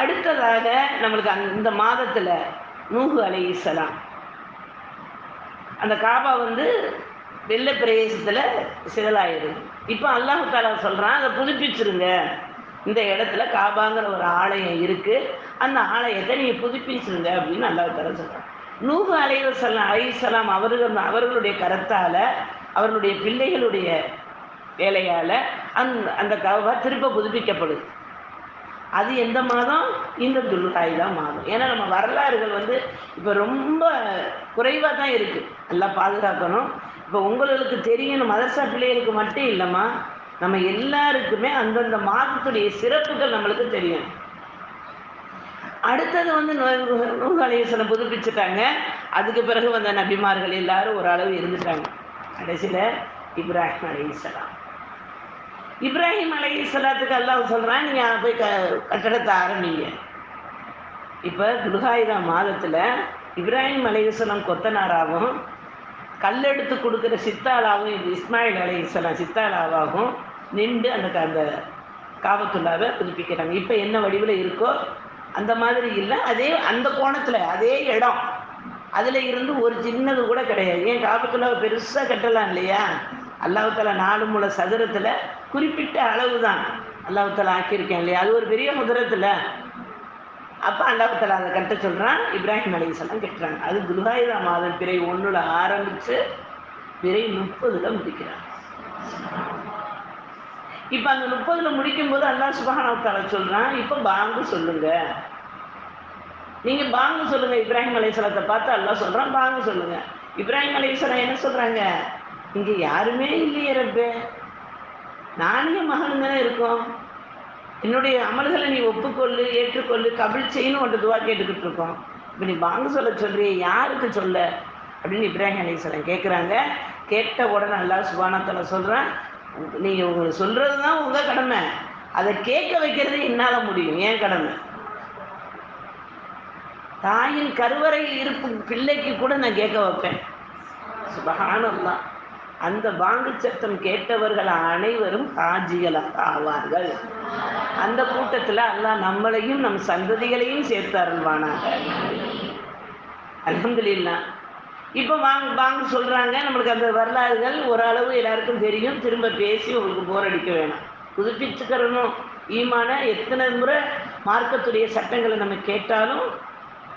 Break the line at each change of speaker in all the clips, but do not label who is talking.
அடுத்ததாக நம்மளுக்கு அந்த இந்த மாதத்தில் அலை அலைஹிஸ்ஸலாம் அந்த காபா வந்து வெள்ள பிரதேசத்தில் சிதலாயிருது இப்போ அல்லாஹு தாலா சொல்கிறான் அதை புதுப்பிச்சிருங்க. இந்த இடத்துல காபாங்கிற ஒரு ஆலயம் இருக்குது அந்த ஆலயத்தை நீங்கள் புதுப்பிச்சிருங்க. அப்படின்னு அல்லாஹு தாலா சொல்கிறான் நூஹு அலைவசல்லாம் அலைசலாம் அவர்கள் அவர்களுடைய கரத்தால் அவர்களுடைய பிள்ளைகளுடைய வேலையால் அந் அந்த காபா திரும்ப புதுப்பிக்கப்படுது. அது எந்த மாதம்? இந்த துல்காய் தான் மாதம். ஏன்னா நம்ம வரலாறுகள் வந்து இப்போ ரொம்ப குறைவாக தான் இருக்குது நல்லா பாதுகாக்கணும். இப்போ உங்களுக்கு தெரியணும் மதரசா பிள்ளைகளுக்கு மட்டும் இல்லைம்மா. நம்ம எல்லாருக்குமே அந்தந்த மாதத்துடைய சிறப்புகள் நம்மளுக்கு தெரியும். அடுத்தது வந்து நூகாலேசனை புதுப்பிச்சுட்டாங்க. அதுக்கு பிறகு வந்த நபிமார்கள் எல்லாரும் ஓரளவு இருந்துட்டாங்க. கடைசியில் இப்ராஹிம் அலைஹிஸ்ஸலாம் இப்ராஹிம் அலைஹிஸ்ஸலாத்துக்கு அல்லாஹ் சொல்கிறான் நீங்கள் போய் க கட்டடத்தை ஆரம்பிங்க. இப்போ துல்காயுதா மாதத்தில் இப்ராஹிம் அலைஹிஸ்ஸலாம் கொத்தனாராகவும் கல்லெடுத்து கொடுக்குற சித்தாளாவும் இது இஸ்மாயில் அலைஹிஸ்ஸலாம் சித்தாளாவாகவும் நின்று அந்த அந்த காபத்துள்ளாவை புதுப்பிக்கிறாங்க. இப்போ என்ன வடிவில் இருக்கோ அந்த மாதிரி இல்லை அதே அந்த கோணத்தில் அதே இடம். அதில் இருந்து ஒரு சின்னது கூட கிடையாது. ஏன் காபத்துள்ளாவை பெருசாக கட்டலாம் இல்லையா? அல்லாஹால நாலு மூல சதுரத்தில் குறிப்பிட்ட அளவு தான் அல்லாஹால ஆக்கியிருக்கேன் இல்லையா? அது ஒரு பெரிய முதரத்தில் அப்போ அல்லாஹால அதை கட்ட சொல்கிறான் இப்ராஹிம் அலைஹிஸ்ஸலாம் கட்டுறாங்க. அது துல்காயுதா மாதம் பிறை ஒன்றில் ஆரம்பித்து பிறை முப்பதில் முடிக்கிறாங்க. இப்போ அந்த முப்பதில் முடிக்கும்போது அல்லாஹ் சுபஹானவத்தால சொல்கிறான் இப்போ பாங்கு சொல்லுங்கள் நீங்கள் பாங்கு சொல்லுங்கள் இப்ராஹிம் அலைஹிஸ்ஸலாத்தை பார்த்து அல்லாஹ் சொல்கிறான் பாங்கு சொல்லுங்கள் இப்ராஹிம் அலைஹிஸ்ஸலாம் என்ன சொல்கிறாங்க இங்கே யாருமே இல்லையே ரப்பே. நானே மகனும் தானே இருக்கோம். என்னுடைய அமல்களை நீ ஒப்புக்கொள்ளு ஏற்றுக்கொள்ளு கபில் செய்யணும் ஒன்று துவா கேட்டுக்கிட்டு இருக்கோம். இப்போ நீ வாங்க சொல்ல சொல்றிய யாருக்கு சொல்ல? அப்படின்னு இப்ராஹிம் அலைஹிஸ்ஸலாம் கேட்குறாங்க கேட்ட உடனே நல்லா சுபானத்தில் சொல்கிறேன் நீங்கள் உங்களுக்கு சொல்கிறது தான் உங்கள் கடமை. அதை கேட்க வைக்கிறது என்னால் முடியும் ஏன் கடமை? தாயின் கருவறையில் இருக்கும் பிள்ளைக்கு கூட நான் கேட்க வைப்பேன். சுபஹானல்லாஹ். அந்த வாங்கு சத்தம் கேட்டவர்கள் அனைவரும் ஹாஜிகளாக ஆவார்கள். அந்த கூட்டத்தில் அல்லாஹ் நம்மளையும் நம் சந்ததிகளையும் சேர்த்து அருள்வானாக இப்போ வாங்க வாங்க சொல்கிறாங்க நம்மளுக்கு அந்த வரலாறுகள் ஓரளவு எல்லாருக்கும் தெரியும். திரும்ப பேசி உங்களுக்கு போர் அடிக்க வேணாம். புதுப்பிச்சுக்கிறணும். ஈமான எத்தனை முறை மார்க்கத்துடைய சட்டங்களை நம்ம கேட்டாலும்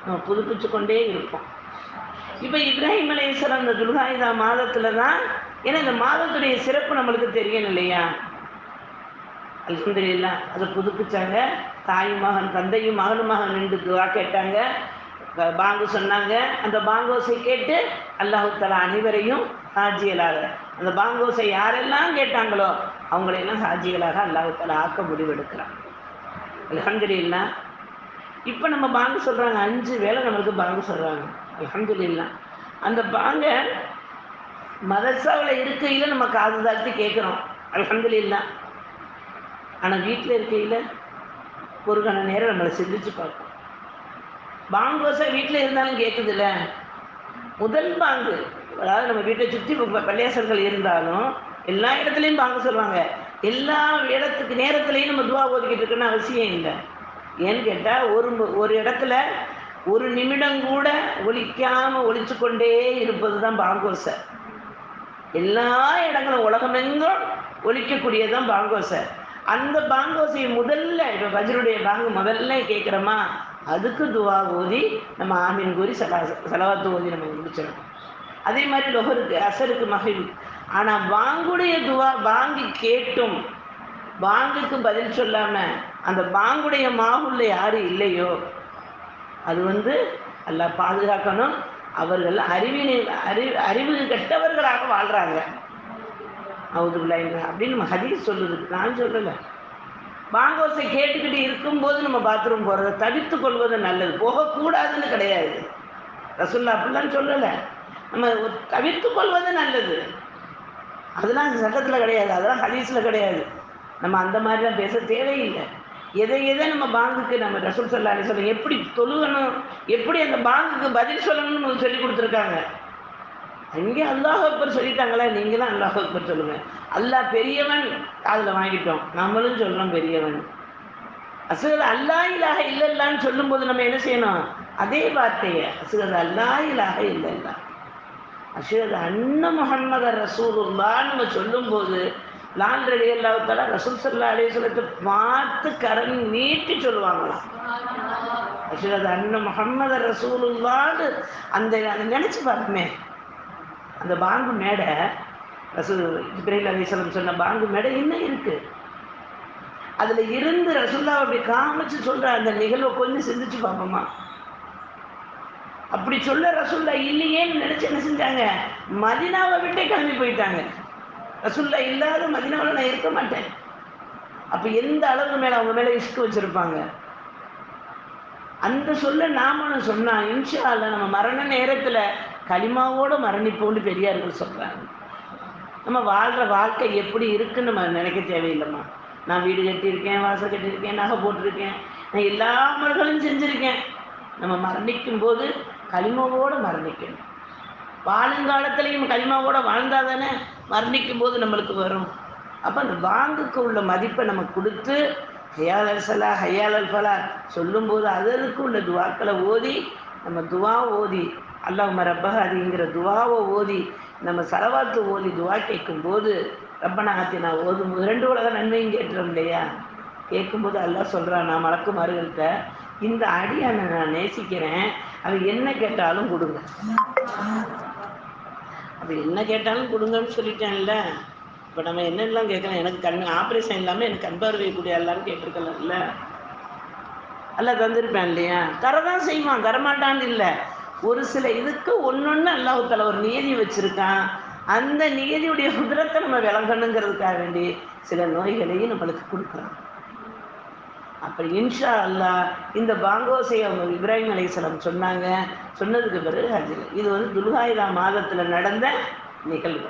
நம்ம புதுப்பிச்சு கொண்டே இருப்போம். இப்போ இப்ராஹிம் அலைஹிஸ்ஸலாம் அந்த துல்காயுதா மாதத்தில் தான் ஏன்னா இந்த மாதத்துடைய சிறப்பு நம்மளுக்கு தெரியும் இல்லையா? அல்ஹம்துலில்லாஹ் அதை புதுப்பிச்சாங்க. தாய் மகன் தந்தையும் மகனும் மகன் நின்று துவா கேட்டாங்க. பாங்கு சொன்னாங்க. அந்த பாங்கோசை கேட்டு அல்லாஹுத்தலா அனைவரையும் ஹாஜியலாக அந்த பாங்கோசை யாரெல்லாம் கேட்டாங்களோ அவங்களையெல்லாம் ஹாஜிகளாக அல்லாஹுத்தலா ஆக்க முடிவெடுக்கிறான். அல்ஹம்துலில்லாஹ் இப்போ நம்ம பாங்கு சொல்கிறாங்க அஞ்சு வேளை நம்மளுக்கு பாங்கு சொல்கிறாங்க அல்ஹம்துலில்லாஹ் அந்த பாங்க மதரசாவில் இருக்கையில் நம்ம காது தாழ்த்தி கேட்குறோம். அல்ஹம்துலில்லாஹ் ஆனால் வீட்டில் இருக்கையில் ஒரு கண நேரம் நம்மளை சிந்திச்சு பார்ப்போம். பாங்கோசை வீட்டில் இருந்தாலும் கேட்குதுல்ல? முதல் பாங்கு அதாவது நம்ம வீட்டை சுற்றி பள்ளியாசல்கள் இருந்தாலும் எல்லா இடத்துலையும் பாங்கு சொல்லுவாங்க. எல்லா இடத்துக்கு நேரத்துலையும் நம்ம துவா ஓதிக்கிட்டு இருக்குன்னு அவசியம் இல்லை. ஏன்னு கேட்டால் ஒரு ஒரு இடத்துல ஒரு நிமிடம் கூட ஒழிக்காமல் ஒழிச்சு கொண்டே இருப்பது தான் பாங்கோசை எல்லா இடங்களும் உலகமெங்கும் ஒழிக்கக்கூடியதான் பாங்கோசை. அந்த பாங்கோசையை முதல்ல இப்போ பஜ்ருடைய பாங்கு முதல்ல கேட்குறோமா அதுக்கு துவா ஓதி நம்ம ஆமீன் கூறி சலா செலவாத்து ஓதி நம்ம முடிச்சிடணும். அதே மாதிரி லொஹருக்கு அசருக்கு மகிழ். ஆனால் பாங்குடைய துவா பாங்கி கேட்டும். பாங்குக்கு பதில் சொல்லாமல் அந்த பாங்குடைய மாவுள்ள யாரு இல்லையோ? அது வந்து நல்லா பாதுகாக்கணும். அவர்கள் அறிவினை அறி அறிவு கெட்டவர்களாக வாழ்கிறாங்க அவுதுபிள்ளாங்க அப்படின்னு நம்ம ஹதீஸ் சொல்லுது. நான் சொல்லலை. பாங்கோசை கேட்டுக்கிட்டு இருக்கும்போது நம்ம பாத்ரூம் போகிறத தவிர்த்து கொள்வது நல்லது. போகக்கூடாதுன்னு கிடையாது. ரசுல்லா அப்படிலாம் சொல்லலை. நம்ம ஒரு தவிர்த்து கொள்வது நல்லது. அதெல்லாம் சட்டத்தில் கிடையாது. அதெல்லாம் ஹதீஸில் கிடையாது. நம்ம அந்த மாதிரிலாம் பேச தேவையில்லை. எதை எதை நம்ம பாங்குக்கு நம்ம ரசூல் சல்லா சொல்லணும் எப்படி தொழுகணும் எப்படி அந்த பாங்குக்கு பதில் சொல்லணும்னு நமக்கு சொல்லி கொடுத்துருக்காங்க? அங்கே அல்லாஹ் அக்பர் சொல்லிட்டாங்களே? தான் அல்லாஹ் அக்பர் சொல்லுங்க. அல்லாஹ் பெரியவன் காதில் வாங்கிட்டோம். நம்மளும் சொல்கிறோம் பெரியவன். அசுகர் அல்லா இலாக இல்லைல்லான்னு சொல்லும்போது நம்ம என்ன செய்யணும்? அதே வார்த்தையை அசுகர் அல்லா இலாக இல்லைல்லா. அசுகது அண்ண முகம்மது ரசூலுல்லான்னு நம்ம சொல்லும்போது லால் ரெடி அல்லாத்தால ரசூல் சல்லா அலைய பார்த்து கரண் நீட்டி சொல்லுவாங்களாம். அசுகது அண்ண முகம்மது ரசூலுல்லான்னு அந்த அதை நினச்சி பார்ப்போமே அந்த பாங்கு மேடை ரசூல் இப்ராஹிம் அலிஸ்லம் சொன்ன பாங்கு மேடை இன்னும் இருக்குது அதில் இருந்து ரசுல்லா அப்படி காமிச்சு சொல்கிற அந்த நிகழ்வை கொஞ்சம் சிந்திச்சு பார்ப்போமா? அப்படி சொல்ல ரசுல்லா இல்லையேன்னு நினச்சி என்ன செஞ்சாங்க? மதினாவை விட்டே கிளம்பி போயிட்டாங்க. ரசுல்லா இல்லாத மதினாவில் நான் இருக்க மாட்டேன். அப்போ எந்த அளவுக்கு மேலே அவங்க மேலே இஷ்கு வச்சுருப்பாங்க? அந்த சொல்ல நாமளும் சொன்னா இன்ஷா அல்ல நம்ம மரண நேரத்தில் களிமாவோட மரணிப்போன்னு பெரியார்கள் சொல்கிறாங்க நம்ம வாழ்கிற வாழ்க்கை எப்படி இருக்குன்னு நம்ம நினைக்க தேவையில்லைம்மா. நான் வீடு கட்டியிருக்கேன் வாசல் கட்டியிருக்கேன் நகை போட்டிருக்கேன் நான் எல்லா அமல்களும் செஞ்சுருக்கேன். நம்ம மரணிக்கும் போது களிமாவோடு மரணிக்கணும். வாழுங்காலத்துலேயும் களிமாவோட வாழ்ந்தால் தானே மரணிக்கும் போது நம்மளுக்கு வரும். அப்போ அந்த வாங்குக்கு உள்ள மதிப்பை நம்ம கொடுத்து ஹயால் அல் சலா ஹயால் ஃபலா சொல்லும்போது அதற்கு உள்ள துவாக்களை ஓதி நம்ம துவா ஓதி அல்லாஹ் ரப்பஹாதிங்கிற துவாவை ஓதி நம்ம சரவாத்து ஓதி துவா கேட்கும்போது ரப்பனா ஆத்தினா ஓதும் இரண்டு உலக நன்மையும் கேட்டுறோம் இல்லையா? கேட்கும்போது அல்லாஹ் சொல்கிறான் நான் மலக்குமார்கள்ட்ட இந்த அடியானை நான் நேசிக்கிறேன் அவன் என்ன கேட்டாலும் கொடுங்க. அப்படி என்ன கேட்டாலும் கொடுங்கன்னு சொல்லிட்டேன்ல. இப்போ நம்ம என்னெல்லாம் கேட்கலாம்? எனக்கு கண் ஆப்ரேஷன் இல்லாமல் எனக்கு கண் பார்வை கூடிய எல்லாரும் கேட்டிருக்கலாம்ல. அல்ல தந்திருப்பேன் இல்லையா? தரதான் செய்வான் தரமாட்டான்னு இல்லை. ஒரு சில இதுக்கு ஒன்னொன்று அல்லாஹால ஒரு நியதி வச்சுருக்கான். அந்த நியதியுடைய குதிரத்தை நம்ம விளங்கணுங்கிறதுக்காக வேண்டி சில நோய்களையும் நம்மளுக்கு கொடுக்குறான். அப்படி இன்ஷா அல்லா இந்த பாங்கோசை அவங்க இப்ராஹிம் அலைசலம் சொன்னாங்க. சொன்னதுக்கு பிறகு ஹஜ்ஜில் இது வந்து துல்காயுதா மாதத்தில் நடந்த நிகழ்வு.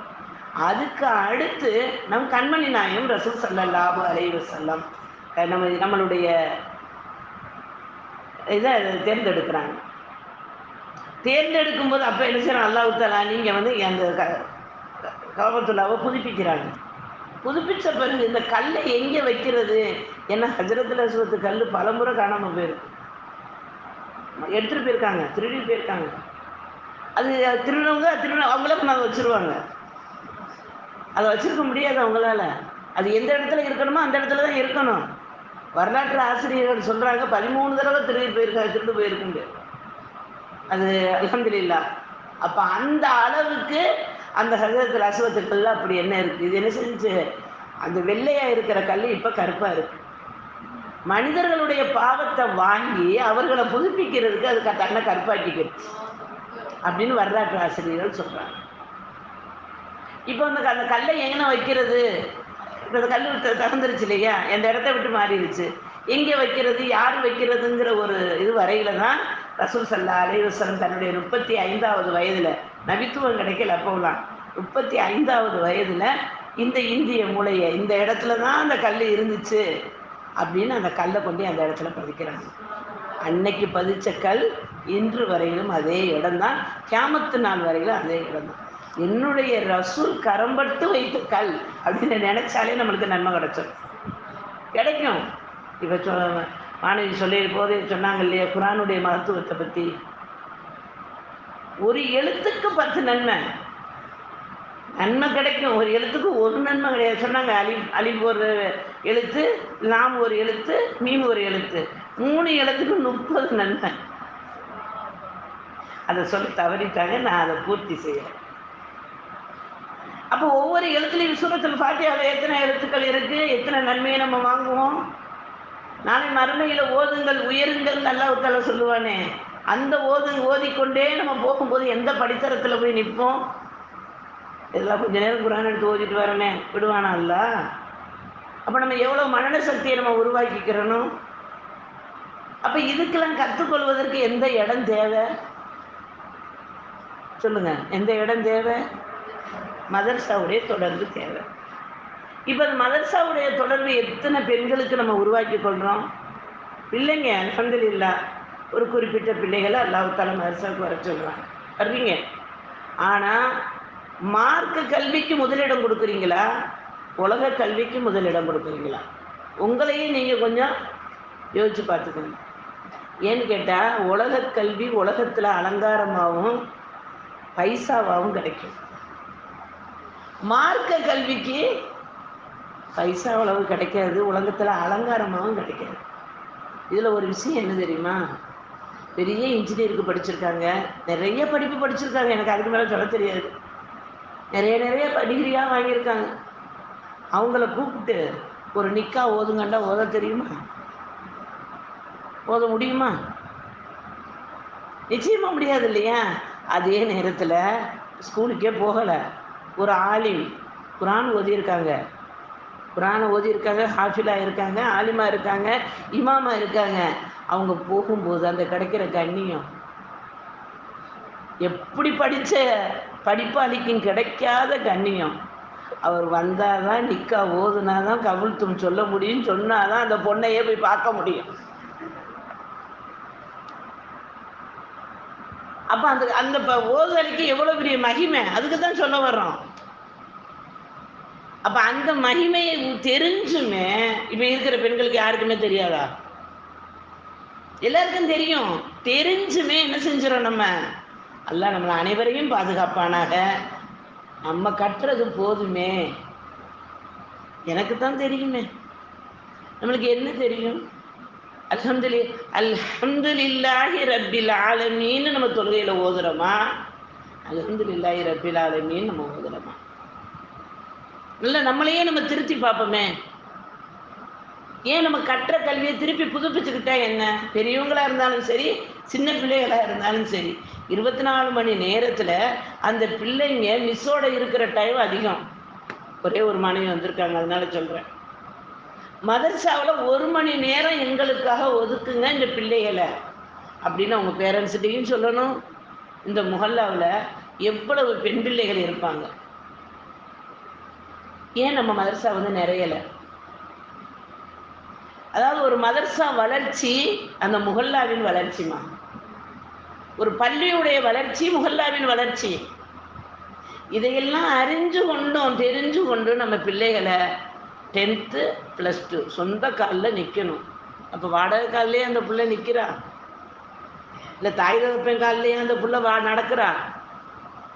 அதுக்கு அடுத்து நம் கண்மணி நாயம் ரசூல் சல்லல்லாஹு அலைவு செல்லம் நம்ம நம்மளுடைய இதை தேர்ந்தெடுக்கிறாங்க. தேர்ந்தெடுக்கும் போது அப்போ என்ன செய்யணும் அல்லாஹு தாலா நீங்கள் வந்து அந்த கவபத்துல்லாவை புதுப்பிக்கிறாங்க. புதுப்பிச்ச பிறகு இந்த கல்லை எங்கே வைக்கிறது? ஏன்னா ஹஜரத்தில் அசுவத்து கல் பலமுறை காணாமல் போயிருக்கு. எடுத்துகிட்டு போயிருக்காங்க திருடி போயிருக்காங்க. அது திருடவங்க திருட அவங்களே கொண்டாந்து வச்சுருவாங்க. அதை வச்சுருக்க முடியாது அவங்களால. அது எந்த இடத்துல இருக்கணுமோ அந்த இடத்துல தான் இருக்கணும். வரலாற்று ஆசிரியர்கள் சொல்கிறாங்க பதிமூணு தடவை திருடி போயிருக்காங்க திருடு போயிருக்குங்க. அது அலமதுல்லா அப்போ அந்த அளவுக்கு அந்த ஹஜரத்தில் அசுவத்துக்கல்ல அப்படி என்ன இருக்குது இது என்ன செஞ்சு? அந்த வெள்ளையாக இருக்கிற கல் இப்போ கருப்பாக இருக்குது மனிதர்களுடைய பாவத்தை வாங்கி அவர்களை புதுப்பிக்கிறதுக்கு அது தன்னை கருப்பாக்கிக்கிடுச்சு. அப்படின்னு வரலாற்று ஆசிரியர்கள் சொல்கிறாங்க இப்போ அந்த அந்த கல்லை எங்கே வைக்கிறது? இப்போ அந்த கல் திறந்துருச்சு இல்லையா? எந்த இடத்த விட்டு மாறிடுச்சு? எங்கே வைக்கிறது? யார் வைக்கிறதுங்கிற ஒரு இது வரையில தான் ரசூல் சல்லா அலைவசலம் தன்னுடைய முப்பத்தி ஐந்தாவது வயதில் நபித்துவம் கிடைக்கல அப்போலாம். முப்பத்தி ஐந்தாவது வயதில் இந்த இந்திய மூளையை இந்த இடத்துல தான் அந்த கல் இருந்துச்சு அப்படின்னு அந்த கல்லை கொண்டு அந்த இடத்துல பதிக்கிறாங்க. அன்னைக்கு பதிச்ச கல் இன்று வரையிலும் அதே இடம்தான். கேமத்து நாள் வரையிலும் அதே இடம்தான். என்னுடைய ரசூல் கரம்பட்டு வைத்த கல் அப்படின்னு நினைச்சாலே நம்மளுக்கு நன்மை கிடைச்சோம் கிடைக்கும். இப்போ சொ மாணவி சொல்லி போதே சொன்னாங்க இல்லையா குரானுடைய மகத்துவத்தை பற்றி ஒரு எழுத்துக்கு பத்து நன்மை. நன்மை கிடைக்கும். ஒரு எழுத்துக்கு ஒரு நன்மை கிடையாது. சொன்னாங்க அலி அலிப் ஒரு எழுத்து நாம் ஒரு எழுத்து மீன் ஒரு எழுத்து. மூணு எழுத்துக்கு முப்பது நன்மை. அதை சொல்ல தவறிட்டாங்க நான் அதை பூர்த்தி செய்யறேன். அப்போ ஒவ்வொரு எழுத்துலையும் சூரத்தில் ஃபாத்தியாவில் எத்தனை எழுத்துக்கள் இருக்குது எத்தனை நன்மையை நம்ம வாங்குவோம்? நாளை மறுமையில் ஓதுங்கள் உயருங்கள் நல்லா உத்தால சொல்லுவானே. அந்த ஓது ஓதிக்கொண்டே நம்ம போகும்போது எந்த படித்தரத்தில் போய் நிற்போம்? இதெல்லாம் கொஞ்ச நேரம் குரான் எடுத்து ஓதிட்டு வரனே. விடுவானா இல்ல அப்போ நம்ம எவ்வளோ மனன சக்தியை நம்ம உருவாக்கிக்கிறனும் அப்போ இதுக்கெல்லாம் கற்றுக்கொள்வதற்கு எந்த இடம் தேவை? சொல்லுங்க எந்த இடம் தேவை? மதர்சாவுடைய தொடர்பு தேவை. இப்போ அந்த மதர்சாவுடைய தொடர்பு எத்தனை பெண்களுக்கு நம்ம உருவாக்கி கொள்கிறோம் இல்லைங்க அலமதுல்லா ஒரு குறிப்பிட்ட பிள்ளைகளை அல்லாஹால மதர்சாவுக்கு வர சொல்கிறாங்க வர்றீங்க ஆனால் மார்க்க கல்விக்கு முதலிடம் கொடுக்குறீங்களா? உலக கல்விக்கு முதலிடம் கொடுக்குறீங்களா? உங்களையும் நீங்கள் கொஞ்சம் யோசிச்சு பார்த்துக்கணும் ஏன்னு கேட்டால் உலக கல்வி உலகத்தில் அலங்காரமாகவும் பைசாவாகவும் கிடைக்கும். மார்க்க கல்விக்கு பைசா அளவு கிடைக்காது உலகத்தில் அலங்காரமாகவும் கிடைக்காது. இதில் ஒரு விஷயம் என்ன தெரியுமா? பெரிய இன்ஜினியருக்கு படிச்சிருக்காங்க. நிறைய படிப்பு படிச்சிருக்காங்க. எனக்கு அதுக்கு மேலே சொல்ல தெரியாது. நிறைய நிறைய டிகிரியாக வாங்கியிருக்காங்க. அவங்கள கூப்பிட்டு ஒரு நிக்கா ஓதுங்கண்டா ஓத தெரியுமா? ஓத முடியுமா? நிச்சயமாக முடியாது இல்லையா? அதே நேரத்தில் ஸ்கூலுக்கே போகலை. ஒரு ஆலிம் குரான் ஓதியிருக்காங்க. குரானை ஓதியிருக்காங்க ஹாஃபிலா இருக்காங்க ஆலிமா இருக்காங்க இமாமா இருக்காங்க. அவங்க போகும்போது அந்த கிடைக்கிற கண்ணியம். எப்படி படித்த படிப்பாளிக்கும் கிடைக்காத கண்ணியம். அவர் வந்தால் தான் நிக்கா ஓதுனா தான் கவிழ்த்தும் சொல்ல முடியும் சொன்னால் தான் அந்த பொண்ணையே போய் பார்க்க முடியும். அப்போ அந்த அந்த ப- எவ்வளோ பெரிய மகிமை? அதுக்கு தான் சொல்ல வர்றோம். அப்போ அந்த மகிமையை தெரிஞ்சுமே இப்போ இருக்கிற பெண்களுக்கு யாருக்குமே தெரியாதா? எல்லாருக்கும் தெரியும். தெரிஞ்சுமே என்ன செஞ்சிடும் நம்ம? அல்ல நம்மளை அனைவரையும் பாதுகாப்பானாக. நம்ம கட்டுறது போதுமே. எனக்கு தான் தெரியுமே. நம்மளுக்கு என்ன தெரியும்? அல்ஹம்துலி அல்ஹம்துலில்லாஹி ரப்பில் ஆலமீன்னு நம்ம தொழுகையில் ஓதுறோமா? அல்ஹம்துலில்லாஹி ரப்பில் ஆலமீன்னு நம்ம இல்லை நம்மளையே நம்ம திருத்தி பார்ப்போமே. ஏன் நம்ம கற்ற கல்வியை திருப்பி புதுப்பிச்சுக்கிட்டா என்ன? பெரியவங்களா இருந்தாலும் சரி சின்ன பிள்ளைகளாக இருந்தாலும் சரி. இருபத்தி நாலு மணி நேரத்தில் அந்த பிள்ளைங்க மிஸ்ஸோட இருக்கிற டைம் அதிகம். ஒரே ஒரு மனைவி வந்திருக்காங்க அதனால சொல்கிறேன் மதர்சாவில் ஒரு மணி நேரம் எங்களுக்காக ஒதுக்குங்க இந்த பிள்ளைகளை. அப்படின்னு அவங்க பேரண்ட்ஸ்கிட்டையும் சொல்லணும். இந்த முகல்லாவில் எவ்வளவு பெண் பிள்ளைகள் இருப்பாங்க. ஏன் நம்ம மதர்சா வந்து நிறையலை? அதாவது ஒரு மதர்சா வளர்ச்சி அந்த முகல்லாவின் வளர்ச்சிமா ஒரு பள்ளியுடைய வளர்ச்சி முகல்லாவின் வளர்ச்சி. இதையெல்லாம் அறிஞ்சு கொண்டும் தெரிஞ்சு கொண்டு நம்ம பிள்ளைகளை டென்த்து ப்ளஸ் டூ சொந்த காலில் நிற்கணும் அப்போ வாடகை காலிலேயே அந்த பிள்ளை நிற்கிறா இல்லை தாய் தகப்பன் காலிலேயே அந்த பிள்ளை வா நடக்கிறா?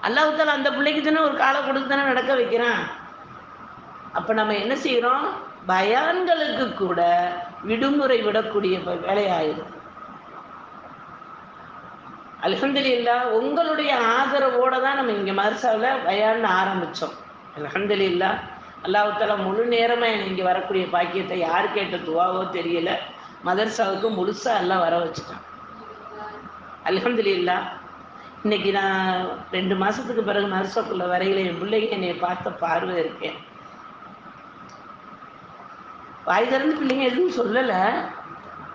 அல்லாஹால அந்த பிள்ளைக்கு தானே ஒரு காலை கொடுத்து தானே நடக்க வைக்கிறான்? அப்போ நம்ம என்ன செய்கிறோம் பயான்களுக்கு கூட விடுமுறை விடக்கூடிய வேலையாயிடும் அல்ஹம்துலில்லா உங்களுடைய ஆதரவோட தான் நம்ம இங்கே மதரசாவில் பயான் ஆரம்பித்தோம் அல்ஹம்துலில்லா அல்லாஹால முழு நேரமாக எனக்கு இங்கே வரக்கூடிய பாக்கியத்தை யார் கேட்ட துவாவோ தெரியல. மதர்சாவுக்கு முழுசாக எல்லாம் வர வச்சுட்டான். அல்ஹம்துலில்லா இன்னைக்கு நான் ரெண்டு மாதத்துக்கு பிறகு மதரசாக்குள்ள வரையில என் பிள்ளைங்க என்னை பார்த்த பார்வை இருக்கேன். வாய் திறந்து பிள்ளைங்க எதுவும் சொல்லலை.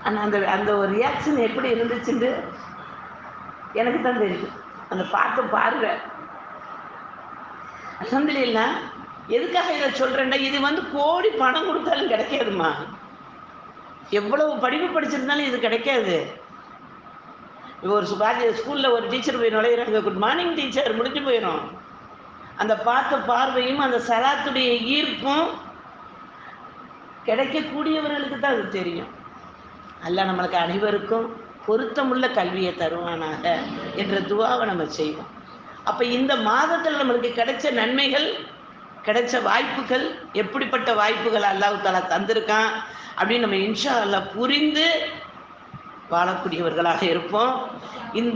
ஆனால் அந்த அந்த ஒரு ரியாக்ஷன் எப்படி இருந்துச்சுன்னு எனக்கு தான் தெரியும் அந்த பார்க்க பாருங்க. அலமதுல்லா எதுக்காக இதை சொல்கிறேன்னா இது வந்து கோடி பணம் கொடுத்தாலும் கிடைக்காதுமா எவ்வளவு படிப்பு படிச்சிருந்தாலும் இது கிடைக்காது. இப்போ ஒரு சுபாஜி ஸ்கூலில் ஒரு டீச்சர் போய் நுழையிறாங்க. குட் மார்னிங் டீச்சர் முடிஞ்சு போயிடும் அந்த பார்த்த பார்வையும் அந்த சலாத்துடைய ஈர்ப்பும் கிடைக்கக்கூடியவர்களுக்கு தான் அது தெரியும். அல்ல நம்மளுக்கு அனைவருக்கும் பொருத்தமுள்ள கல்வியை தருவானாக என்ற துவாவை நம்ம செய்வோம். அப்போ இந்த மாதத்தில் நம்மளுக்கு கிடைச்ச நன்மைகள் கிடைச்ச வாய்ப்புகள் எப்படிப்பட்ட வாய்ப்புகள் அல்லாஹ் தாலா தந்திருக்கான் அப்படின்னு நம்ம இன்ஷா அல்லாஹ் புரிந்து வாழக்கூடியவர்களாக இருப்போம். இந்த